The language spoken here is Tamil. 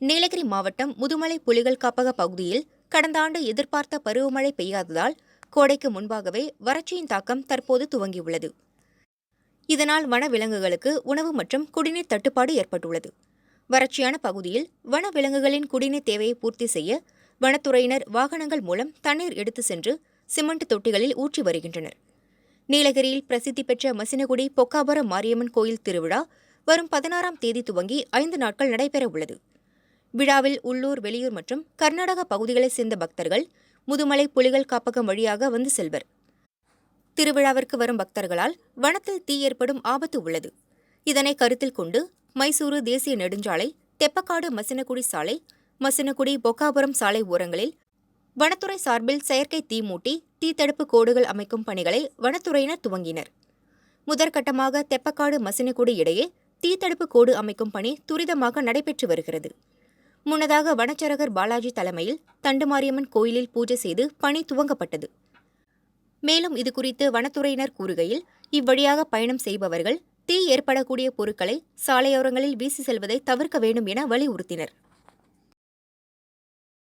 நீலகிரி மாவட்டம் முதுமலை புலிகள் காப்பக பகுதியில் கடந்த ஆண்டு எதிர்பார்த்த பருவமழை பெய்யாததால் கோடைக்கு முன்பாகவே வறட்சியின் தாக்கம் தற்போது துவங்கியுள்ளது. இதனால் வனவிலங்குகளுக்கு உணவு மற்றும் குடிநீர் தட்டுப்பாடு ஏற்பட்டுள்ளது. வறட்சியான பகுதியில் வனவிலங்குகளின் குடிநீர் தேவையை பூர்த்தி செய்ய வனத்துறையினர் வாகனங்கள் மூலம் தண்ணீர் எடுத்து சென்று சிமெண்ட் தொட்டிகளில் ஊற்றி வருகின்றனர். நீலகிரியில் பிரசித்தி பெற்ற மசினகுடி பொக்காபுரம் மாரியம்மன் கோயில் திருவிழா வரும் பதினாறாம் தேதி துவங்கி ஐந்து நாட்கள் நடைபெற உள்ளது விழாவில் உள்ளூர் வெளியூர் மற்றும் கர்நாடக பகுதிகளைச் சேர்ந்த பக்தர்கள் முதுமலை புலிகள் காப்பகம் வழியாக வந்து செல்வர். திருவிழாவிற்கு வரும் பக்தர்களால் வனத்தில் தீ ஏற்படும் ஆபத்து உள்ளது. இதனை கருத்தில் கொண்டு மைசூரு தேசிய நெடுஞ்சாலை தெப்பக்காடு மசினகுடி சாலை மசினகுடி பொக்காபுரம் சாலை ஓரங்களில் வனத்துறை சார்பில் செயற்கை தீ மூட்டி தீத்தடுப்பு கோடுகள் அமைக்கும் பணிகளை வனத்துறையினர் துவங்கினர். முதற்கட்டமாக தெப்பக்காடு மசினகுடி இடையே தீத்தடுப்பு கோடு அமைக்கும் பணி துரிதமாக நடைபெற்று வருகிறது. முன்னதாக வனச்சரகர் பாலாஜி தலைமையில் தண்டுமாரியம்மன் கோயிலில் பூஜை செய்து பணி துவங்கப்பட்டது. மேலும் இதுகுறித்து வனத்துறையினர் கூறுகையில் இவ்வழியாக பயணம் செய்பவர்கள் தீ ஏற்படக்கூடிய பொருட்களை சாலையோரங்களில் வீசி செல்வதை தவிர்க்க வேண்டும் என வலியுறுத்தினர்.